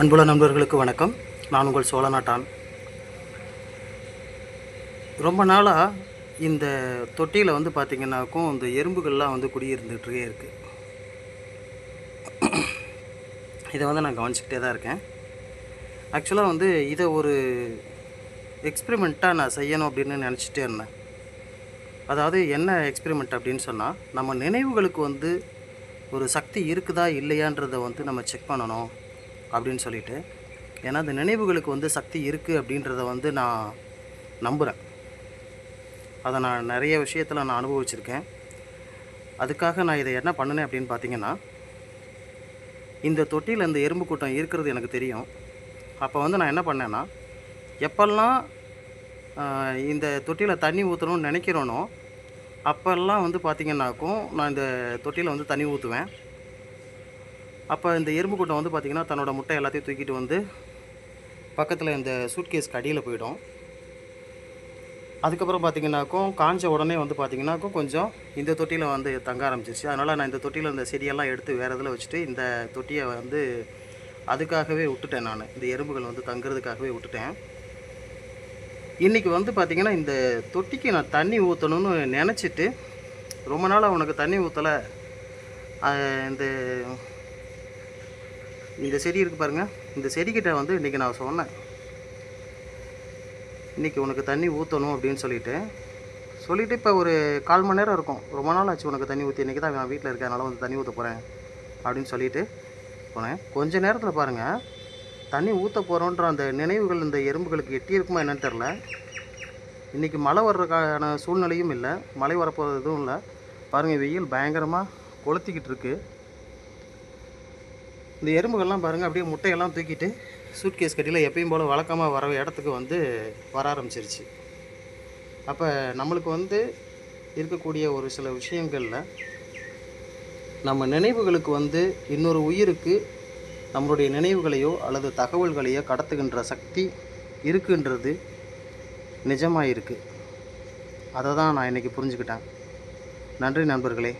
அன்புள்ள நண்பர்களுக்கு வணக்கம். நான் உங்கள் சோழநாட்டான் ரொம்ப நாளாக இந்த தொட்டியில் வந்து பார்த்திங்கனாக்கும் இந்த எறும்புகள்லாம் வந்து குடியிருந்துகிட்டே இருக்குது இதை வந்து நான் கவனிச்சிக்கிட்டே தான் இருக்கேன். ஆக்சுவலாக வந்து இதை ஒரு எக்ஸ்பிரிமெண்ட்டாக நான் செய்யணும் அப்படின்னு நினச்சிட்டே இருந்தேன். அதாவது என்ன எக்ஸ்பிரிமெண்ட் அப்படின்னு சொன்னால் நம்ம நினைவுகளுக்கு வந்து ஒரு சக்தி இருக்குதா இல்லையான்றதை வந்து நம்ம செக் பண்ணணும். அப்படின்னு சொல்லிட்டு. ஏன்னா அந்த நினைவுகளுக்கு வந்து சக்தி இருக்குது அப்படின்றத வந்து நான் நம்புகிறேன் அதை நான் நிறைய விஷயத்தில் நான் அனுபவிச்சிருக்கேன். அதுக்காக நான் இதை என்ன பண்ணினேன் அப்படின்னு பார்த்தீங்கன்னா இந்த தொட்டியில் இந்த எறும்பு கூட்டம் இருக்கிறது எனக்கு தெரியும். அப்போ வந்து நான் என்ன பண்ணேன்னா எப்பெல்லாம் இந்த தொட்டியில் தண்ணி ஊற்றணும்னு நினைக்கிறேனோ அப்போல்லாம் வந்து பார்த்திங்கனாக்கும் நான் இந்த தொட்டியில் வந்து தண்ணி ஊற்றுவேன் அப்போ இந்த எறும்பு கூட்டம் வந்து பார்த்திங்கன்னா தன்னோட முட்டை எல்லாத்தையும் தூக்கிட்டு வந்து பக்கத்தில் இந்த சூட்கேஸ்க்கு அடியில் போயிடும். அதுக்கப்புறம் பார்த்திங்கனாக்கும் காஞ்ச உடனே வந்து பார்த்திங்கனாக்கும் கொஞ்சம் இந்த தொட்டியில் வந்து தங்க ஆரம்பிச்சிருச்சு. அதனால் நான் இந்த தொட்டியில் இந்த செடியெல்லாம் எடுத்து வேறு இதில் வச்சுட்டு இந்த தொட்டியை வந்து அதுக்காகவே விட்டுட்டேன் நான். இந்த எறும்புகள் வந்து தங்குறதுக்காகவே விட்டுட்டேன். இன்றைக்கி வந்து பார்த்திங்கன்னா இந்த தொட்டிக்கு நான் தண்ணி ஊற்றணும்னு நினச்சிட்டு ரொம்ப நாளாக உனக்கு தண்ணி ஊற்றலை இந்த இந்த செடி இருக்குது பாருங்கள் இந்த செடிக்கிட்ட வந்து இன்றைக்கி நான் சொன்னேன். இன்றைக்கி உனக்கு தண்ணி ஊற்றணும் அப்படின்னு சொல்லிட்டு. சொல்லிவிட்டு இப்போ ஒரு கால் மணி நேரம் இருக்கும். ரொம்ப நாள் ஆச்சு உனக்கு தண்ணி ஊற்றி இன்றைக்கி தான் நான் வீட்டில் இருக்கேன் அதனால் வந்து தண்ணி ஊற்ற போகிறேன் அப்படின்னு சொல்லிவிட்டு போனேன். கொஞ்ச நேரத்தில் பாருங்கள் தண்ணி ஊற்ற போகிறோன்ற அந்த நினைவுகள் இந்த எறும்புகளுக்கு எட்டி இருக்குமா என்னன்னு தெரில இன்றைக்கி மழை வர்றதுக்கான சூழ்நிலையும் இல்லை. மழை வரப்போகிறதும் இல்லை. பாருங்கள் வெயில் பயங்கரமாக கொளுத்திக்கிட்டு இருக்குது இந்த எறும்புகள்லாம் பாருங்கள் அப்படியே முட்டையெல்லாம் தூக்கிட்டு சூட்கேஸ் கட்டியில் எப்பயும் போல் வழக்கமாக வர இடத்துக்கு வந்து வர ஆரம்பிச்சிருச்சு. அப்போ நம்மளுக்கு வந்து இருக்கக்கூடிய ஒரு சில விஷயங்களில் நம்ம நினைவுகளுக்கு வந்து இன்னொரு உயிருக்கு நம்மளுடைய நினைவுகளையோ அல்லது தகவல்களையோ கடத்துகின்ற சக்தி இருக்குன்றது நிஜமாக இருக்குது அதை தான் நான் இன்றைக்கி புரிஞ்சுக்கிட்டேன். நன்றி நண்பர்களே.